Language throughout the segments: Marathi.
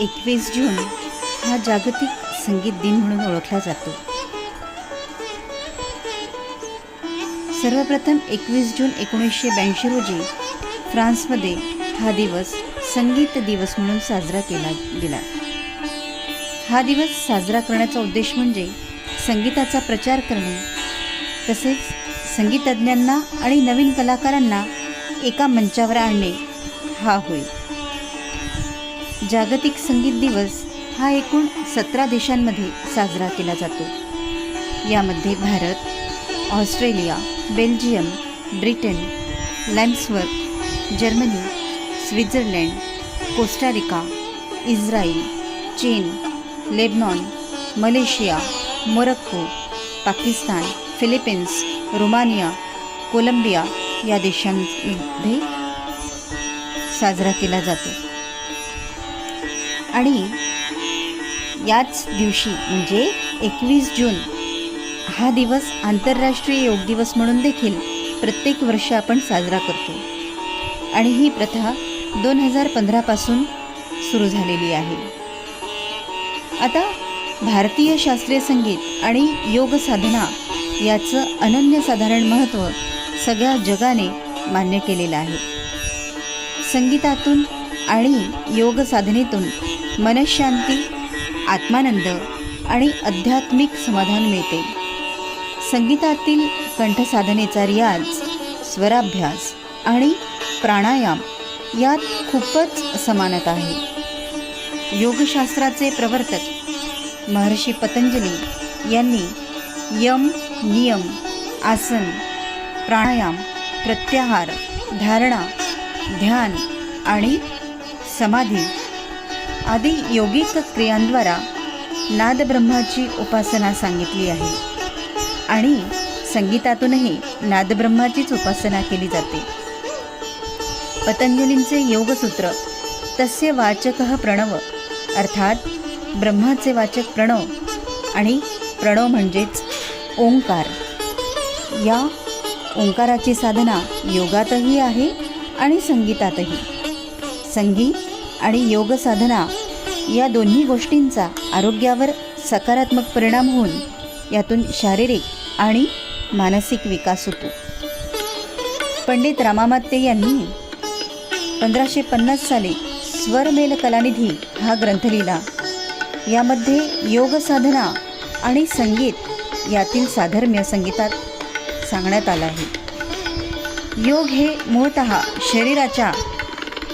एकवीस जून हा जागतिक संगीत दिन म्हणून ओळखला जातो. सर्वप्रथम एकवीस जून एकोणीसशे ब्याऐंशी रोजी फ्रान्समध्ये हा दिवस संगीत दिवस म्हणून साजरा केला गेला. हा दिवस साजरा करण्याचा उद्देश म्हणजे संगीताचा प्रचार करणे तसेच संगीतज्ञांना आणि नवीन कलाकारांना एका मंचावर आणणे हा होय. जागतिक संगीत दिवस हा एकूण सतरा देशांमध्ये साजरा केला जातो. यामध्ये Bharat Australia Belgium Britain Luxembourg Germany Switzerland Costa Rica Israel चीन Lebanon Malaysia Morocco Pakistan Philippines Romania Colombia या देशांमध्ये साजरा केला जातो. आणि याच दिवशी म्हणजे एकवीस जून हा दिवस आंतरराष्ट्रीय योग दिवस म्हणून देखील प्रत्येक वर्ष आपण साजरा करतो. आणि ही प्रथा दोन हजार पंधरापासून सुरू झालेली आहे. आता भारतीय शास्त्रीय संगीत आणि योग साधना याचं अनन्यसाधारण महत्त्व सगळ्या जगाने मान्य केलेलं आहे. संगीतातून आणि योग साधनेतून मनशांती आत्मानंद आणि आध्यात्मिक समाधान मिळते. संगीतातील कंठसाधनेचा रियाज स्वराभ्यास आणि प्राणायाम यात खूपच समानता आहे. योगशास्त्राचे प्रवर्तक महर्षी पतंजली यांनी यम नियम आसन प्राणायाम प्रत्याहार धारणा ध्यान आणि समाधी आदी योगिक क्रियांद्वारा नादब्रह्माची उपासना सांगितली आहे. आणि संगीतातूनही नादब्रह्माचीच उपासना केली जाते. पतंजलींचे योगसूत्र तस्य वाचक प्रणव अर्थात ब्रह्माचे वाचक प्रणव आणि प्रणव म्हणजेच ओंकार. या ओंकाराची साधना योगातही आहे आणि संगीतातही. संगीत आणि योग साधना या दोन्ही गोष्टींचा आरोग्यावर सकारात्मक परिणाम होऊन यातून शारीरिक आणि मानसिक विकास होतो. पंडित रामामात्य यांनी पंधराशे पन्नास साली स्वरमेल कलानिधी हा ग्रंथ लिहिला. यामध्ये योग साधना आणि संगीत यातील साधर्म्य संगीतात सांगण्यात आलं आहे. योग हे मूळत शरीराच्या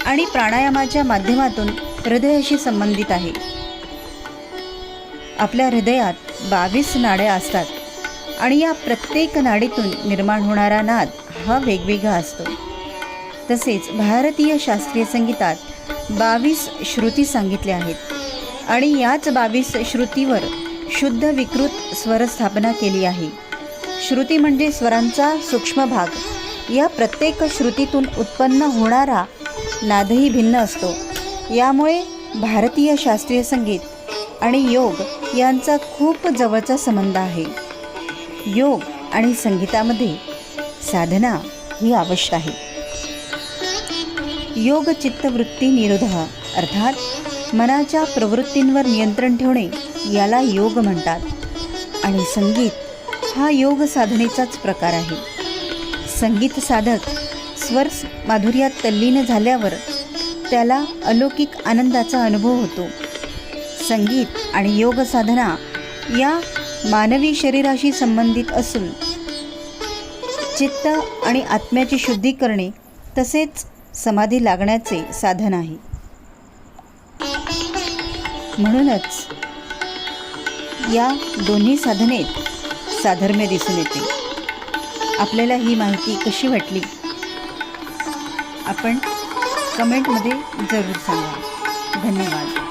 आणि प्राणायामाच्या माध्यमातून हृदयाशी संबंधित आहे. आपल्या हृदयात बावीस नाड्या असतात आणि या प्रत्येक नाडीतून निर्माण होणारा नाद हा वेगवेगळा असतो. तसेच भारतीय शास्त्रीय संगीतात बावीस श्रुती सांगितल्या आहेत आणि याच बावीस श्रुतीवर शुद्ध विकृत स्वरस्थापना केली आहे. श्रुती म्हणजे स्वरांचा सूक्ष्म भाग. या प्रत्येक श्रुतीतून उत्पन्न होणारा नादही भिन्न असतो. यामुळे भारतीय शास्त्रीय संगीत आणि योग यांचा खूप जवळचा संबंध आहे. योग आणि संगीतामध्ये साधना ही आवश्यक आहे. योग चित्तवृत्ती निरोध अर्थात मनाच्या प्रवृत्तींवर नियंत्रण ठेवणे याला योग म्हणतात. आणि संगीत हा योग साधनेचाच प्रकार आहे. संगीत साधक स्वर माधुर्यात तल्लीन झाल्यावर त्याला अलौकिक आनंदाचा अनुभव होतो. संगीत आणि योग साधना या मानवी शरीराशी संबंधित असून चित्त आणि आत्म्याची शुद्धी करणे तसेच समाधी लागण्याचे साधन आहे. म्हणूनच या दोन्ही साधनेत साधर्म्य दिसून येते. आपल्याला ही माहिती कशी वाटली? आपण कमेंटमध्ये जरूर सांगा. धन्यवाद.